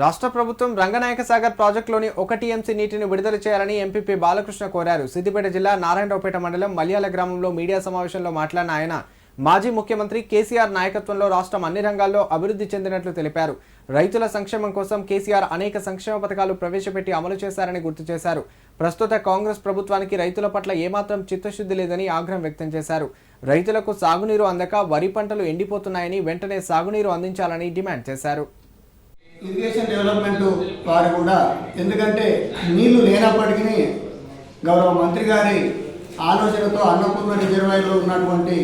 రాష్ట్ర ప్రభుత్వం రంగనాయక సాగర్ ప్రాజెక్టులోని ఒక టీఎంసీ నీటిని విడుదల చేయాలని ఎంపీపీ బాలకృష్ణ కోరారు. సిద్దిపేట జిల్లా నారాయణరావుపేట మండలం మల్యాల గ్రామంలో మీడియా సమావేశంలో మాట్లాడిన ఆయన మాజీ ముఖ్యమంత్రి కేసీఆర్ నాయకత్వంలో రాష్ట్రం అన్ని రంగాల్లో అభివృద్ధి చెందినట్లు తెలిపారు. రైతుల సంక్షేమం కోసం కేసీఆర్ అనేక సంక్షేమ పథకాలు ప్రవేశపెట్టి అమలు చేశారని గుర్తు చేశారు. ప్రస్తుత కాంగ్రెస్ ప్రభుత్వానికి రైతుల పట్ల ఏమాత్రం చిత్తశుద్ధి లేదని ఆగ్రహం వ్యక్తం చేశారు. రైతులకు సాగునీరు అందక వరి పంటలు ఎండిపోతున్నాయని వెంటనే సాగునీరు అందించాలని డిమాండ్ చేశారు. ఇరిగేషన్ డెవలప్మెంట్ వారు కూడా. ఎందుకంటే నీళ్ళు లేనప్పటికీ గౌరవ మంత్రి గారి ఆలోచనతో అన్నపూర్ణ రిజర్వాయర్లో ఉన్నటువంటి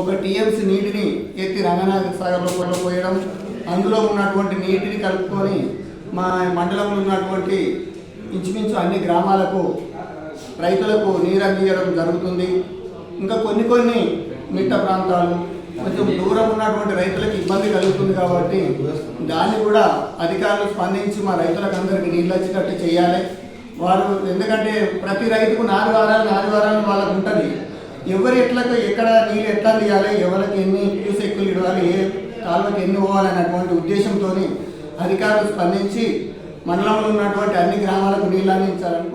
ఒక టీఎంసీ నీటిని ఎత్తి రంగనాథ సాగర్లో కూడా పోయడం అందులో ఉన్నటువంటి నీటిని కలుపుకొని మా మండలంలో ఉన్నటువంటి ఇంచుమించు అన్ని గ్రామాలకు రైతులకు నీరు అందించడం జరుగుతుంది. ఇంకా కొన్ని కొన్ని మిట్ట ప్రాంతాలు కొంచెం దూరం ఉన్నటువంటి రైతులకు ఇబ్బంది కలుగుతుంది కాబట్టి దాన్ని కూడా అధికారులు స్పందించి మా రైతులకు అందరికీ నీళ్ళు వచ్చేటట్టు చేయాలి. వారు ఎందుకంటే ప్రతి రైతుకు నాలుగు వారాలు నాలుగు వారాలు వాళ్ళకు ఉంటుంది. ఎవరు ఎట్లకు ఎక్కడ నీళ్ళు ఎట్లా తీయాలి ఎవరికి ఎన్ని క్యూసెక్కులు ఇవ్వాలి ఏ కాలువకి ఎన్ని పోవాలి అనేటువంటి ఉద్దేశంతో అధికారులు స్పందించి మండలంలో ఉన్నటువంటి అన్ని గ్రామాలకు నీళ్ళు అందించాలని